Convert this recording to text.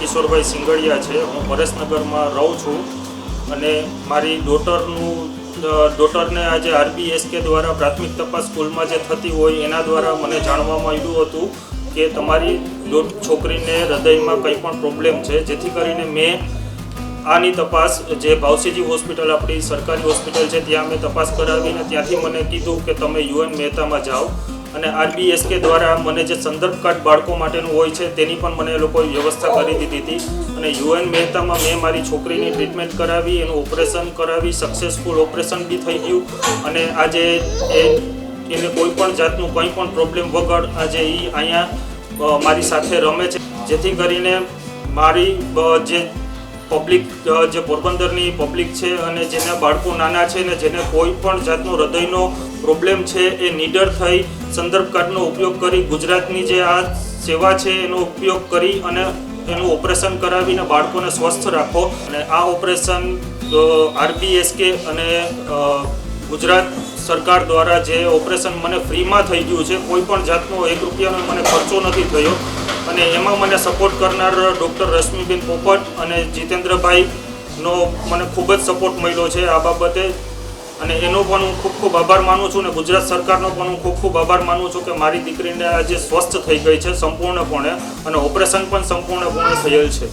કિશોરભાઈ સિંગડિયા છે. હું પરેશનગરમાં રહું છું અને મારી ડોટરનું ડોટરને આજે આરબીએસકે દ્વારા પ્રાથમિક તપાસ સ્કૂલમાં જે થતી હોય એના દ્વારા મને જાણવામાં આવ્યું હતું કે તમારી છોકરીને હૃદયમાં કંઈ પણ પ્રોબ્લેમ છે. જેથી કરીને મેં આની તપાસ, જે ભાવસીજી હોસ્પિટલ આપણી સરકારી હોસ્પિટલ છે, ત્યાં મેં તપાસ કરાવીને ત્યાંથી મને કીધું કે તમે યુએન મહેતામાં જાઓ. અને આરબીએસકે દ્વારા મને જે સંદર્ભ કાર્ડ બાળકો માટેનું હોય છે, તેની પણ મને લોકોએ વ્યવસ્થા કરી દીધી હતી. અને યુએન મહેતામાં મેં મારી છોકરીની ટ્રીટમેન્ટ કરાવી, એનું ઓપરેશન કરાવી સક્સેસફુલ ઓપરેશન બી થઈ ગયું. અને આજે એ એને કોઈ પણ જાતનું કંઈ પણ પ્રોબ્લેમ વગર આજે એ અહીંયા મારી સાથે રમે છે. જેથી કરીને મારી જે પબ્લિક જે પોરબંદરની પબ્લિક છે અને જેના બાળકો નાના છે ને જેને કોઈ પણ જાતનો હૃદયનો પ્રોબ્લેમ છે, એ નીડર થઈ સંદર્ભ કાર્ડનો ઉપયોગ કરી ગુજરાતની જે આ સેવા છે એનો ઉપયોગ કરી અને એનું ઓપરેશન કરાવીને બાળકોને સ્વસ્થ રાખો. અને આ ઓપરેશન આરબીએસકે અને ગુજરાત સરકાર દ્વારા જે ઓપરેશન મને ફ્રીમાં થઈ ગયું છે, કોઈ પણ જાતનો એક રૂપિયાનો મને ખર્ચો નથી થયો. અને એમાં મને સપોર્ટ કરનાર ડૉક્ટર રશ્મિબેન પોપટ અને જીતેન્દ્રભાઈનો મને ખૂબ જ સપોર્ટ મળ્યો છે આ બાબતે. અને એનો પણ હું ખૂબ ખૂબ આભાર માનું છું અને ગુજરાત સરકારનો પણ હું ખૂબ ખૂબ આભાર માનું છું કે મારી દીકરીને આજે સ્વસ્થ થઈ ગઈ છે સંપૂર્ણપણે અને ઓપરેશન પણ સંપૂર્ણપણે થયેલ છે.